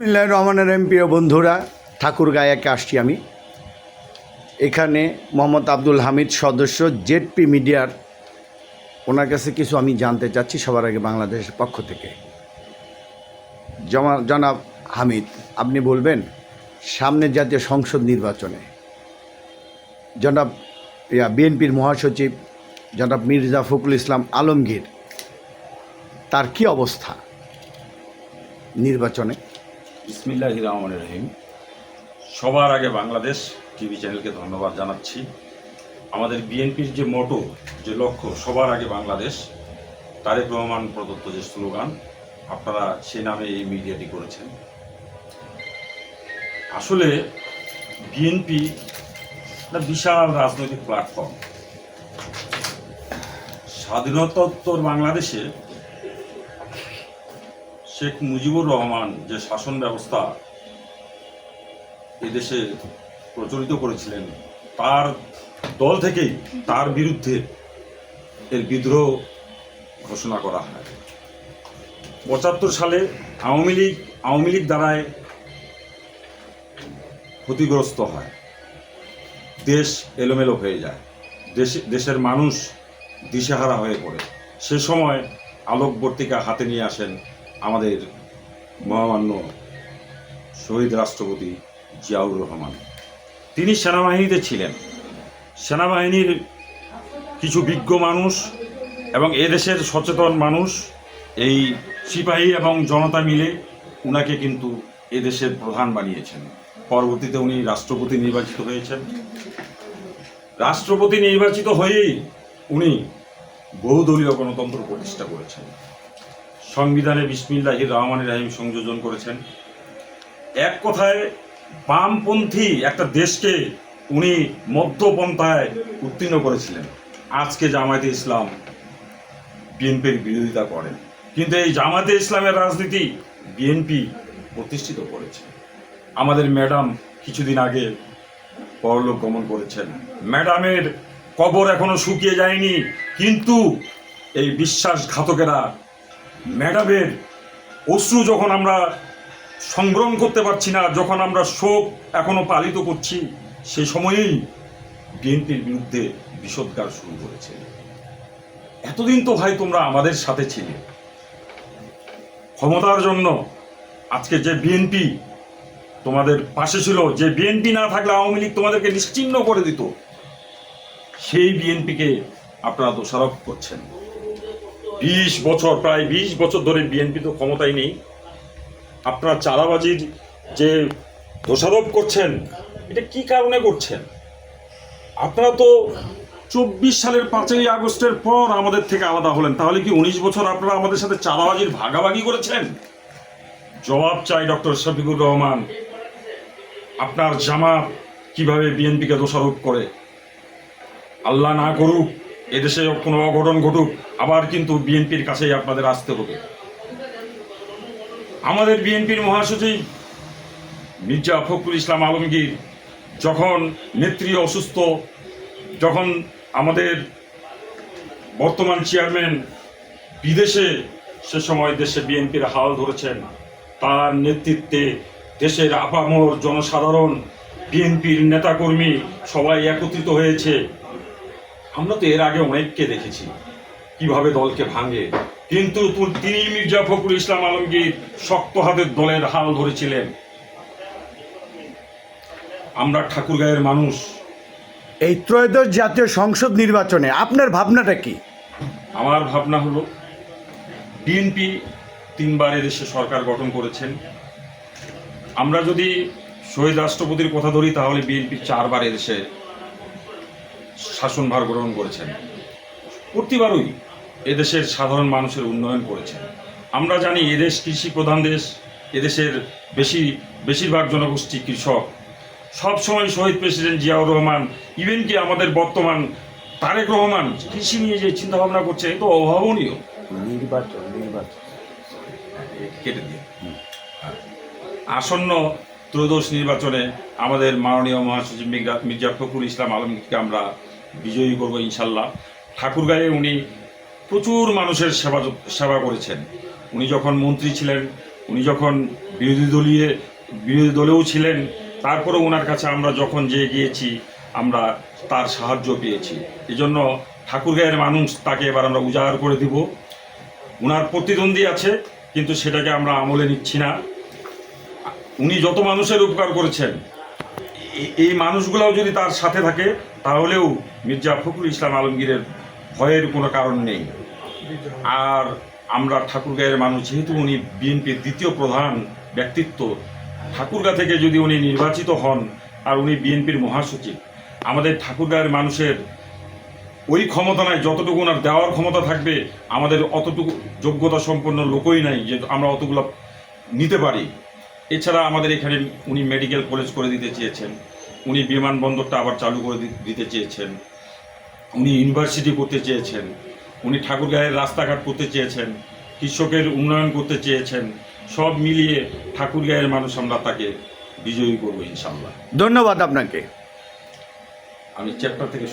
বিসমিল্লাহ রহমানের প্রিয় বন্ধুরা, ঠাকুর গায়াকে আসছি আমি। এখানে মোহাম্মদ আব্দুল হামিদ সদস্য জেডপি মিডিয়ার, ওনার কাছে কিছু আমি জানতে চাচ্ছি সবার আগে বাংলাদেশের পক্ষ থেকে। জমা জনাব হামিদ, আপনি বলবেন সামনের জাতীয় সংসদ নির্বাচনে, জনাব, ইয়া, বিএনপির মহাসচিব, জনাব মির্জা ফখরুল ইসলাম আলমগীর, তার কি অবস্থা নির্বাচনে? বিসমিল্লাহ রহমান রহিম। সবার আগে বাংলাদেশ টিভি চ্যানেলকে ধন্যবাদ জানাচ্ছি। আমাদের বিএনপির যে মোটো, যে লক্ষ্য, সবার আগে বাংলাদেশ, তারেক রহমান প্রদত্ত যে স্লোগান, আপনারা সে নামে এই মিডিয়াটি করেছেন। আসলে বিএনপি একটা বিশাল রাজনৈতিক প্ল্যাটফর্ম স্বাধীনতোত্তর বাংলাদেশে শেখ মুজিবুর রহমান যে শাসন ব্যবস্থা এদেশে প্রচলিত করেছিলেন, তার দল থেকেই তার বিরুদ্ধে এর বিদ্রোহ ঘোষণা করা হয়। পঁচাত্তর সালে আওয়ামী লীগ আওয়ামী লীগ দ্বারায় ক্ষতিগ্রস্ত হয়। দেশ এলোমেলো হয়ে যায়। দেশ, দেশের মানুষ দিশেহারা হয়ে পড়ে। সে সময় আলোকবর্তিকা হাতে নিয়ে আসেন আমাদের মহামান্য শহীদ রাষ্ট্রপতি জিয়াউর রহমান। তিনি সেনাবাহিনীতে ছিলেন। সেনাবাহিনীর কিছু বিজ্ঞ মানুষ এবং এদেশের সচেতন মানুষ, এই সিপাহী এবং জনতা মিলে উনাকে কিন্তু এদেশের প্রধান বানিয়েছেন। পরবর্তীতে উনি রাষ্ট্রপতি নির্বাচিত হয়েছেন। রাষ্ট্রপতি নির্বাচিত হয়েই উনি বহুদলীয় গণতন্ত্র প্রতিষ্ঠা করেছেন। সংবিধানে বিসমিল্লাহি রহমান রাহিম সংযোজন করেছেন। এক কথায়, বামপন্থী একটা দেশকে উনি মধ্যপন্থায় উত্তীর্ণ করেছিলেন। আজকে জামায়াতে ইসলাম বিএনপির বিরোধিতা করেন কিন্তু এই জামায়াতে ইসলামের রাজনীতি বিএনপি প্রতিষ্ঠিত করেছে। আমাদের ম্যাডাম কিছুদিন আগে পরলোক গমন করেছেন। ম্যাডামের কবর এখনও শুকিয়ে যায়নি, কিন্তু এই বিশ্বাসঘাতকেরা ম্যাডামের অশ্রু যখন আমরা সংগ্রহ করতে পারছি না, যখন আমরা শোক এখনও পালিত করছি সেই সময়েই বিএনপির বিরুদ্ধে বিষোদ্গার শুরু করেছে এতদিন তো ভাই তোমরা আমাদের সাথে ছিলে। ক্ষমতার জন্য আজকে যে বিএনপি তোমাদের পাশে ছিল, যে বিএনপি না থাকলে আওয়ামী লীগ তোমাদেরকে নিশ্চিহ্ন করে দিত, সেই বিএনপিকে আপনারা দোষারোপ করছেন। বিশ বছর, প্রায় বিশ বছর ধরে বিএনপি তো ক্ষমতায় নেই। আপনারা চাঁদাবাজির যে দোষারোপ করছেন, এটা কি কারণে করছেন? আপনারা তো চব্বিশ সালের পাঁচই আগস্টের পর আমাদের থেকে আলাদা হলেন। তাহলে কি উনিশ বছর আপনারা আমাদের সাথে চাঁদাবাজির ভাগাভাগি করেছেন? জবাব চাই ডক্টর শফিকুর রহমান। আপনার জামা কীভাবে বিএনপিকে দোষারোপ করে? আল্লাহ না করুক এদেশে কোনো অঘটন ঘটুক, আবার কিন্তু বিএনপির কাছেই আপনাদের আসতে হবে। আমাদের বিএনপির মহাসচিব মির্জা ফখরুল ইসলাম আলমগীর যখন নেত্রী অসুস্থ, যখন আমাদের বর্তমান চেয়ারম্যান বিদেশে সে সময় দেশে বিএনপির হাল ধরেছেন, তার নেতৃত্বে দেশের আপামর জনসাধারণ, বিএনপির নেতাকর্মী সবাই একত্রিত হয়েছে। আমরা তো এর আগে অনেককে দেখেছি কীভাবে দলকে ভাঙে। কিন্তু তিনি মির্জা ফখরুল ইসলাম আলমগীর শক্ত হাতের দলের হাল ধরেছিলেন। আমরা ঠাকুরগাঁয়ের মানুষ। এই ত্রয়োদশ জাতীয় সংসদ নির্বাচনে আপনার ভাবনাটা কি? আমার ভাবনা হলো বিএনপি তিনবার এদেশে সরকার গঠন করেছেন। আমরা যদি শহীদ রাষ্ট্রপতির কথা ধরি তাহলে বিএনপি চারবার এদেশে শাসনভার গ্রহণ করেছেন। প্রতিবারই এদেশের সাধারণ মানুষের উন্নয়ন করেছেন। আমরা জানি এদেশ কৃষি প্রধান দেশ এদেশের বেশি বেশিরভাগ জনগোষ্ঠী কৃষক। সবসময় শহীদ প্রেসিডেন্ট জিয়াউর রহমান ইভেন কি আমাদের বর্তমান তারেক রহমান কৃষি নিয়ে যে চিন্তা ভাবনা করছে এ তো অভাবনীয়। নির্বাচন নির্বাচন। কেটে দিয়ে আসন্ন ত্রয়োদশ নির্বাচনে আমাদের মাননীয় মহাসচিব মির্জা- মির্জা ফখরুল ইসলাম আলমকে আমরা বিজয়ী করব ইনশাল্লাহ। ঠাকুরগাঁয়ে উনি প্রচুর মানুষের সেবা সেবা করেছেন। উনি যখন মন্ত্রী ছিলেন, উনি যখন বিরোধী দলীয়, বিরোধী দলেও ছিলেন, তারপরেও ওনার কাছে আমরা যখন যেয়ে গিয়েছি, আমরা তার সাহায্য পেয়েছি। এজন্য জন্য ঠাকুরগাঁয়ের মানুষ তাকে এবার আমরা উজাড় করে দিব। ওনার প্রতিদ্বন্দ্বী আছে, কিন্তু সেটাকে আমরা আমলে নিচ্ছি না। উনি যত মানুষের উপকার করেছেন এই মানুষগুলোও যদি তার সাথে থাকে, তাহলেও মির্জা ফখরুল ইসলাম আলমগীরের ভয়ের কোনো কারণ নেই। আর আমরা ঠাকুরগাঁয়ের মানুষ, যেহেতু উনি বিএনপির দ্বিতীয় প্রধান ব্যক্তিত্ব ঠাকুরগাঁ থেকে যদি উনি নির্বাচিত হন আর উনি বিএনপির মহাসচিব, আমাদের ঠাকুরগাঁয়ের মানুষের ওই ক্ষমতা নাই যতটুকু ওনার দেওয়ার ক্ষমতা থাকবে, আমাদের অতটুকু যোগ্যতা সম্পন্ন লোকই নাই যে আমরা অতগুলো নিতে পারি। এছাড়া আমাদের এখানে উনি মেডিকেল কলেজ করে দিতে চেয়েছেন। উনি বিমানবন্দরটা আবার চালু করে দিতে চেয়েছেন। উনি ইউনিভার্সিটি করতে চেয়েছেন। উনি ঠাকুরগাঁয়ের রাস্তাঘাট করতে চেয়েছেন। কৃষকের উন্নয়ন করতে চেয়েছেন। সব মিলিয়ে ঠাকুরগাঁয়ের মানুষ আমরা তাকে বিজয়ী করব ইনশাল্লাহ ধন্যবাদ আপনাকে। আমি চ্যাপ্টার থেকে